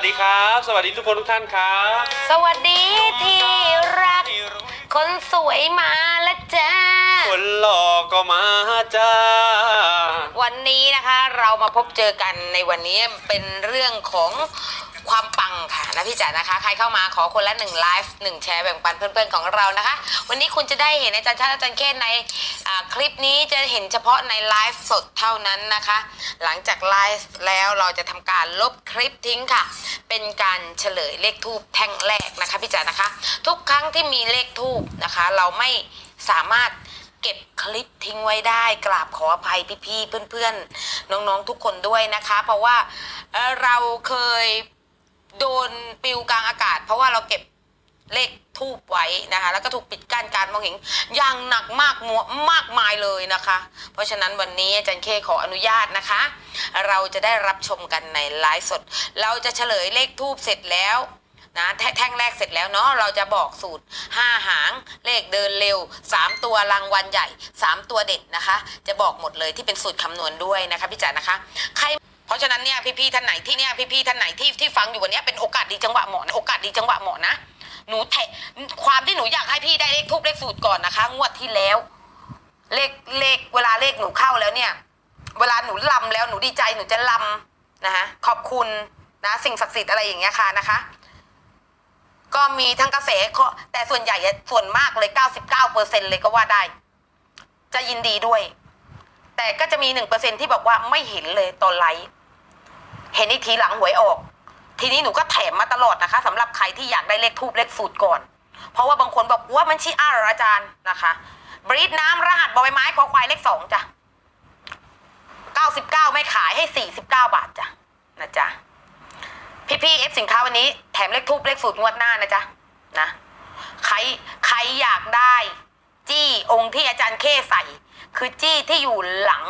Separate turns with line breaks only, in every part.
วัสดีครับ สวัสดีทุกคนทุกท่านครับ
สวัสดีที่รัก คนสวยมาแล้วจ้า
คนหล่อก็มาจ้า
วันนี้นะคะเรามาพบเจอกันในวันนี้เป็นเรื่องของความปังค่ะนะพี่จ๋านะคะ ใครเข้ามาขอคนละหนึ่งไลฟ์หนึ่งแชร์แบ่งปันเพื่อนๆของเรานะคะ วันนี้คุณจะได้เห็นอาจารย์ชาติอาจารย์เคนในคลิปนี้จะเห็นเฉพาะในไลฟ์สดเท่านั้นนะคะ หลังจากไลฟ์แล้วเราจะทำการลบคลิปทิ้งค่ะ เป็นการเฉลยเลขทูบแท่งแรกนะคะพี่จ๋านะคะ ทุกครั้งที่มีเลขทูบนะคะ เราไม่สามารถ เก็บคลิปทิ้งไว้ได้กราบขออภัยพี่ๆเพื่อนๆ น้องๆทุกคนด้วยนะคะ เพราะว่าเราเคยโดนปิวกลางอากาศ เพราะว่าเราเก็บเลขทูบไว้นะคะ แล้วก็ถูกปิดกั้นการมองเห็นอย่างหนักมากมัวมากมายเลยนะคะ เพราะฉะนั้นวันนี้อาจารย์เคขออนุญาตนะคะ เราจะได้รับชมกันในไลฟ์สด เราจะเฉลยเลขทูบเสร็จแล้ว นะแท่งแรกเสร็จแล้วเนาะเราจะบอกสูตร 5 หางเลขเดินเร็ว 3 ตัวรางวัลใหญ่ 3 ตัวเด็ดนะคะ จะบอกหมดเลยที่เป็นสูตรคำนวณด้วยนะคะพี่จ๋านะคะใครเพราะฉะนั้นเนี่ยพี่ๆท่านไหนที่เนี่ยพี่ๆท่านไหนที่ที่ฟังอยู่วันนี้เป็นโอกาสดีจังหวะเหมาะนะโอกาสดีจังหวะเหมาะนะหนูแทความที่หนูอยากให้พี่ได้เลขทูบเลขสูตรก่อนนะคะ งวดที่แล้ว เลขเลขเวลาเลขหนูเข้าแล้วเนี่ย เวลาหนูลำแล้วหนูดีใจหนูจะลำนะคะขอบคุณนะสิ่งศักดิ์สิทธิ์อะไรอย่างเงี้ยค่ะนะคะ ก็มีทั้งกระแสก็แต่ส่วนใหญ่ส่วนมากเลย 99เปอร์เซ็นเลยก็ว่าได้ จะยินดีด้วย แต่ก็จะมีหนึ่งเปอร์เซ็นที่บอกว่าไม่เห็นเลยตอนไลฟ์เห็นอีกทีหลังหวยออก ทีนี้หนูก็แถมมาตลอดนะคะสำหรับใครที่อยากได้เลขทูบเลขสูตรก่อน เพราะว่าบางคนบอกว่ามันชี้อ้ารอาจารย์นะคะบรีดน้ำรหัสบอใบไม้ขอควายเลขสองจ้ะ99ไม่ขายให้49บาทจ้ะนะจ๊ะ พี่เอฟสินค้าวันนี้แถมเลขทูบเลขสูตรงวดหน้านะจ๊ะนะใครใครอยากได้ จี้องค์ที่อาจารย์เคใส่ คือจี้ที่อยู่หลัง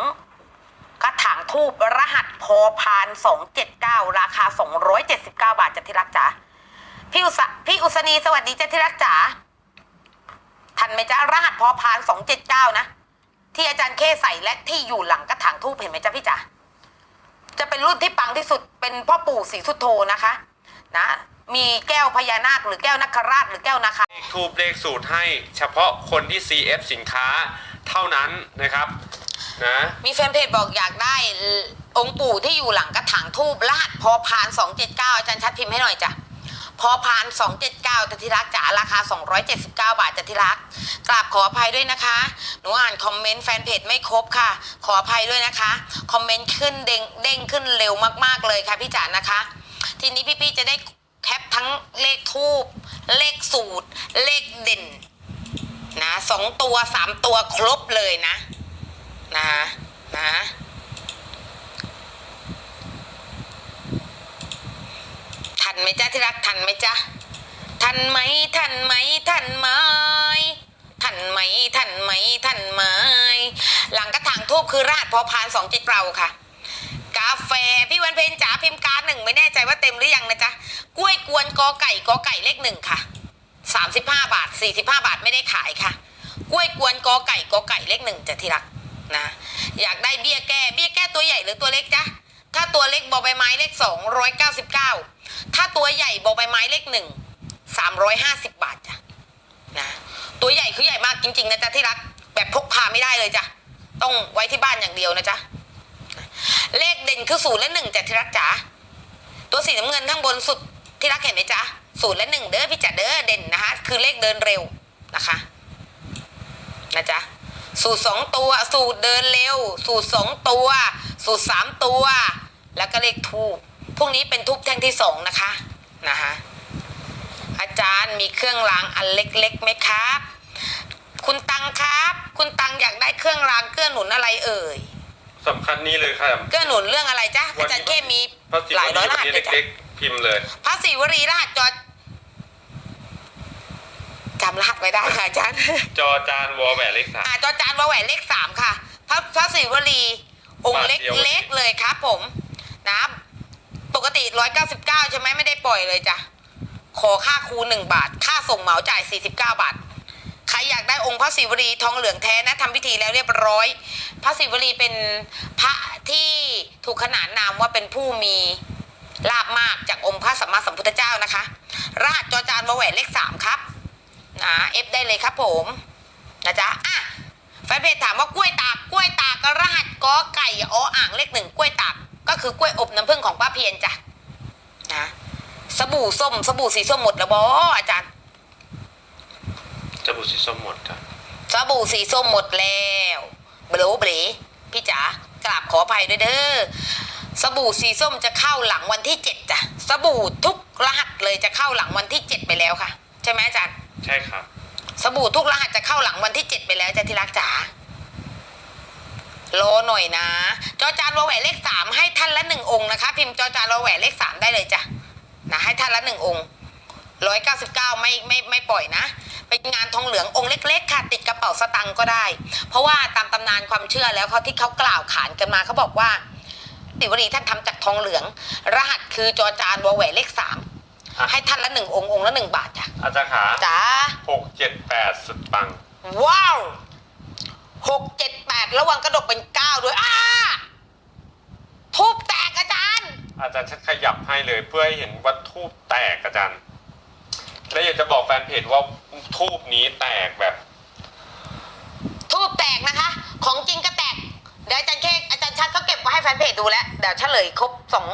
กระถางทูบรหัสพอพานสองเจ็ดเก้าราคาสองร้อยเจ็ดสิบเก้าบาทจ้ะที่รักจ๋าพี่อุสพี่อุศนีสวัสดีจ้ะที่รักจ๋าทันไหมจ๊ะรหัสพอพานสองเจ็ดเก้านะ ที่อาจารย์เคใส่และที่อยู่หลังกระถางทูบเห็นไหมจ๊ะพี่จ๋า จะเป็นรุ่นที่ปังที่สุดเป็นพ่อปู่ศรีสุโธนะคะ นะ มีแก้วพญานาคหรือแก้วนักราชหรือแก้วนาคา
เลขทูบเลขสูตรให้เฉพาะคนที่ CF สินค้าเท่านั้นนะครับนะ
มีแฟนเพจบอกอยากได้องค์ปู่ที่อยู่หลังกระถางทูบรหัสพอพาน279อาจารย์ชัดพิมพ์ให้หน่อยจ้ะ พอพาน 279แต่ที่รักจ๋าราคา 279 บาทจ้ะที่รักกราบขออภัยด้วยนะคะ หนูอ่านคอมเมนต์แฟนเพจไม่ครบค่ะ ขออภัยด้วยนะคะ คอมเมนต์ขึ้นเด้งเด้งขึ้นเร็วมากๆเลยค่ะพี่จ๋านะคะ ทีนี้พี่ๆจะได้แคปทั้งเลขทูบเลขสูตร เลขเด่นนะสองตัวสามตัวครบเลยนะ นะนะ ทัน ไหมจ๊ะที่รักทันไหมจ๊ะทันไหมทันไหมทันไหมทันไหมทันไหมทันไหมหลังกระถางทูบคือราดพอพานสองจ็ดเราค่ะ กาแฟพี่วันเพ็ญจ๋าพิมพ์การหนึ่งไม่แน่ใจว่าเต็มหรือยังนะจ๊ะกล้วยกวนกอไก่กอไก่เลขหนึ่งค่ะสามสิบห้าบาทสี่สิบห้าบาทไม่ได้ขายค่ะ กล้วยกวนกอไก่กอไก่เลขหนึ่งจะที่รักนะอยากได้เบี้ยแก้เบี้ยแก้ตัวใหญ่หรือตัวเล็กจ๊ะถ้าตัวเล็กบอใบไม้เลขสองร้อยเก้าสิบเก้า ถ้าตัวใหญ่บอใบไม้เลขหนึ่งสามร้อยห้าสิบบาทจ้ะนะตัวใหญ่คือใหญ่มากจริง ๆ นะจ๊ะที่รัก แบบพกพาไม่ได้เลยจ้ะต้องไว้ที่บ้านอย่างเดียวนะจ๊ะเลขเด่นคือศูนย์และหนึ่งจ้ะที่รักจ๋าตัวสีน้ำเงินข้างบนสุดที่รักเห็นไหมจ๊ะศูนย์และหนึ่งเด้อพี่จ๋าเด้อเด่นนะคะคือเลขเดินเร็วนะคะนะจ๊ะสูตรสองตัว สูตรเดินเร็ว สูตรสองตัว สูตรสามตัว แล้วก็เลขทูบ พวกนี้เป็นทูบแท่งที่สองนะคะนะคะอาจารย์มีเครื่องรางอันเล็กๆไหมครับ คุณตังครับ คุณตังอยากได้เครื่องรางเครื่องหนุนอะไรเอ่ย
สำคัญนี่เลยครับ
เกื้อหนุนเรื่องอะไรจ๊ะอาจารย์เข้มี
พระศิ
หลายร้อยร
วั
หัส
นี้
เลยจ้ะ
เล็กๆพิมพ์เลย
พระศิวรีรหัสจอจำรหัสไม่ได้ค่ะอาจารย์
จอจานวอแหวนเลขสาม
อ่าจอจานวาแหวนเลขสามค่ะ พระพระศิวลีองค์เล็ก
บาทเดียว
เล็กเลยครับผมนะป กติร้อยเก้าสิบเก้าใช่ไหมไม่ได้ปล่อยเลยจ้ะ ขอค่าครูหนึ่งบาท ค่าส่งเหมาจ่ายสี่สิบเก้าบาท ใครอยากได้องค์พระศิวลีทองเหลืองแท้นะทำพิธีแล้วเรียบร้อย พระศิวลีเป็นพระที่ถูกขนานนามว่าเป็นผู้มีลาบมากจากองค์พระสัมมาสัมพุทธเจ้านะคะรหัสจอจานวาแหวนเลขสามครับนะเอฟได้เลยครับผมนะจ๊ะอะแฟนเพจถามว่ากล้วยตากกล้วยตากรหัสกอไก่ออ่างเลขหนึ่งกล้วยตาก ก็คือกล้วยอบน้ำผึ้งของป้าเพียนจ้ะนะสบู่ส้ม สบู่สีส้มหมดแล้วบออาจารย์
จะบุสีส้มหมดครับ
สบู่สีส้มหมดแล้วเบลอเบลพี่จ๋ากราบขออภัยด้วยเด้อสบู่สีส้มจะเข้าหลังวันที่เจ็ดจ้ะสบู่ทุกรหัสเลยจะเข้าหลังวันที่เจ็ดไปแล้วค่ะ ใช่ไหมอาจารย์
ใช่ครับ
สบู่ทุกรหัสจะเข้าหลังวันที่เจ็ดไปแล้วจ้ะที่รักจ๋า รอหน่อยนะ จอจานวอแหวนเลขสามให้ท่านละหนึ่งองค์นะคะ พิมพ์จอจานวอแหวนเลขสามได้เลยจ้ะนะให้ท่านละหนึ่งองค์ร้อยเก้าสิบเก้าไม่ไม่ไม่ปล่อยนะเป็นงานทองเหลืององค์เล็ก ๆ ค่ะ ติดกระเป๋าสตังค์ก็ได้ เพราะว่าตามตำนานความเชื่อแล้วเขาที่เขากล่าวขานกันมาเขาบอกว่าติวรีท่านทำจากทองเหลือง รหัสคือจอจานวอแหวนเลขสาม
อะ
ให้ท่านละหนึ่งองค์องค์ละหนึ่งบาทจ้ะ
อาจารย์ขา
จ้า
หกเจ็ดแปดสุดปัง
ว้าว หกเจ็ดแปดระวังกระดกเป็นเก้าด้วยอ้าทุบแตกอาจารย์
อาจารย์ชักขยับให้เลยเพื่อให้เห็นว่าทูบแตกอาจารย์ และอยากจะบอกแฟนเพจว่าทูบนี้แตกแบบ
ทูบแตกนะคะ ของจริงก็แตก เดี๋ยวอาจารย์เค้กอาจารย์ชัดเขาเก็บไว้ให้แฟนเพจดูแล้ว เดี๋ยวเฉลยครบสอง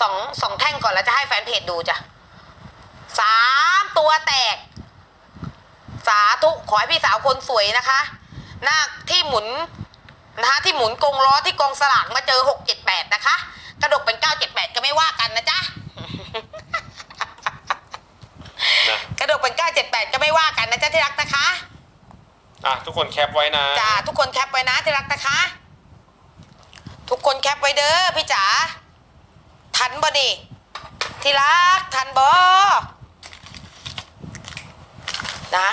สองสองแท่งก่อนแล้วจะให้แฟนเพจดูจ้ะสามตัวแตก สาธุขอให้พี่สาวคนสวยนะคะ หน้าที่หมุนนะคะที่หมุนกงล้อที่กองสลากมาเจอหกเจ็ดแปดนะคะ กระดกเป็นเก้าเจ็ดแปดก็ไม่ว่ากันนะจ๊ะ
นะ
กระดกเป็นเก้าเจ็ดแปดก็ไม่ว่ากันนะจ๊ะที่รักนะคะ
อะทุกคนแคปไว้นะ
จ้าทุกคนแคปไว้นะที่รักนะคะ ทุกคนแคปไว้เด้อพี่จ๋าทันบ่ดิที่รักทันบ่นะ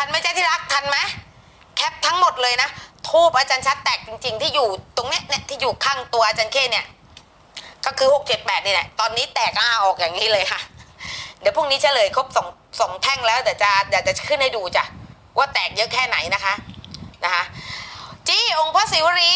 ทันไหมจ๊ที่รักทันไหมแคปทั้งหมดเลยนะทูบอาจารย์ชัดแตกจริง ๆ ที่อยู่ตรงเนี้ยเนี่ยที่อยู่ข้างตัวอาจารย์เคเนี่ย ก็คือหกเจ็ดแปดนี่แหละตอนนี้แตกอ้าออกอย่างนี้เลยค่ะ เดี๋ยวพรุ่งนี้เฉลยครบสองสองแท่งแล้วเดี๋ยวจะเดี๋ยวจะขึ้นให้ดูจ้ะว่าแตกเยอะแค่ไหนนะคะนะคะจี้องค์พระศิวรี